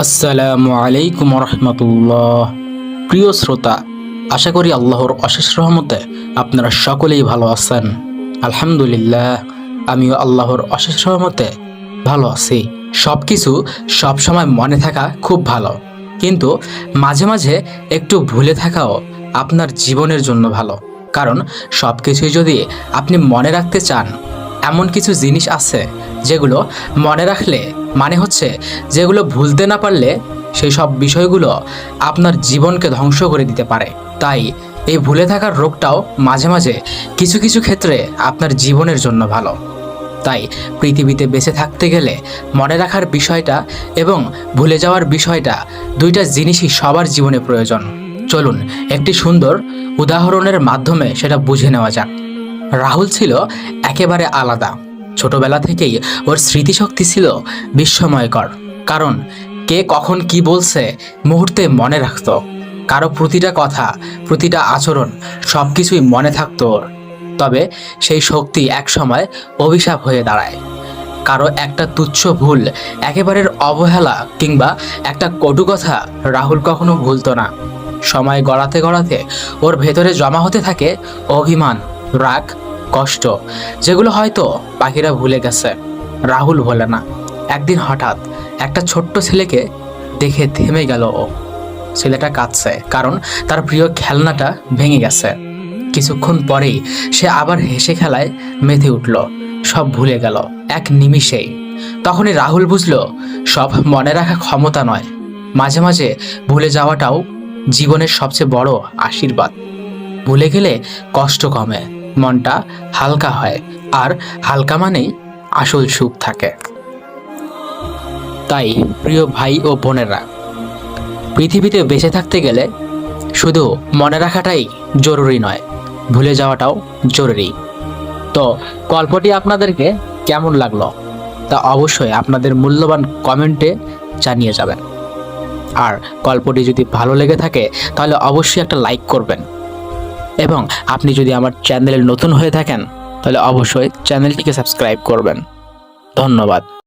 আসসালামু আলাইকুম রহমতুল্লাহ। প্রিয় শ্রোতা, আশা করি আল্লাহর অশেষ রহমতে আপনারা সকলেই ভালো আছেন। আলহামদুলিল্লাহ, আমিও আল্লাহর অশেষ রহমতে ভালো আছি। সব কিছু সবসময় মনে থাকা খুব ভালো। কিন্তু মাঝে মাঝে একটু ভুলে থাকাও আপনার জীবনের জন্য ভালো। কারণ সব কিছুই যদি আপনি মনে রাখতে চান এমন কিছু জিনিস আছে যেগুলো মনে রাখলে মানে হচ্ছে যেগুলো ভুলতে না পারলে সেই সব বিষয়গুলো আপনার জীবনকে ধ্বংস করে দিতে পারে। তাই এই ভুলে থাকার রোগটাও মাঝে মাঝে কিছু কিছু ক্ষেত্রে আপনার জীবনের জন্য ভালো। তাই পৃথিবীতে বেঁচে থাকতে গেলে মনে রাখার বিষয়টা এবং ভুলে যাওয়ার বিষয়টা দুইটা জিনিসই সবার জীবনে প্রয়োজন। চলুন একটি সুন্দর উদাহরণের মাধ্যমে সেটা বুঝে নেওয়া যাক। রাহুল ছিল একেবারে আলাদা। ছোটবেলা থেকেই ওর স্মৃতিশক্তি ছিল বিস্ময়কর। কারণ কে কখন কি বলছে মুহূর্তে মনে রাখতো। কারও প্রতিটা কথা, প্রতিটা আচরণ সব কিছুই মনে থাকতো ওর। তবে সেই শক্তি একসময় অভিশাপ হয়ে দাঁড়ায়। কারও একটা তুচ্ছ ভুল একেবারে অবহেলা কিংবা একটা কটু কথা রাহুল কখনো ভুলতো না। সময় গড়াতে গড়াতে ওর ভেতরে জমা হতে থাকে অভিমান। রাগ, কষ্ট, যেগুলো হয়তো পাখিরা ভুলে গেছে। রাহুল ভোলে না। একদিন হঠাৎ একটা ছোট্ট ছেলেকে দেখে থেমে গেল ও। ছেলেটা কাঁদছে কারণ তার প্রিয় খেলনাটা ভেঙে গেছে। কিছুক্ষণ পরেই সে আবার হেসে খেলায় মেতে উঠল। সব ভুলে গেল এক নিমিষেই। তখনই রাহুল বুঝলো, সব মনে রাখা ক্ষমতা নয়। মাঝে মাঝে ভুলে যাওয়াটাও জীবনের সবচেয়ে বড় আশীর্বাদ। ভুলে গেলে কষ্ট কমে। মনটা হালকা হয়, আর হালকা মানেই আসল সুখ থাকে। তাই প্রিয় ভাই ও বোনেরা, পৃথিবীতে বেঁচে থাকতে গেলে শুধু মনে রাখাটাই জরুরি নয়, ভুলে যাওয়াটাও জরুরি। তো গল্পটি আপনাদেরকে কেমন লাগল তা অবশ্যই আপনাদের মূল্যবান কমেন্টে জানিয়ে যাবেন। আর গল্পটি যদি ভালো লেগে থাকে তাহলে অবশ্যই একটা লাইক করবেন। এবং আপনি যদি আমার চ্যানেলে নতুন হয়ে থাকেন তাহলে অবশ্যই চ্যানেলটিকে সাবস্ক্রাইব করবেন। ধন্যবাদ।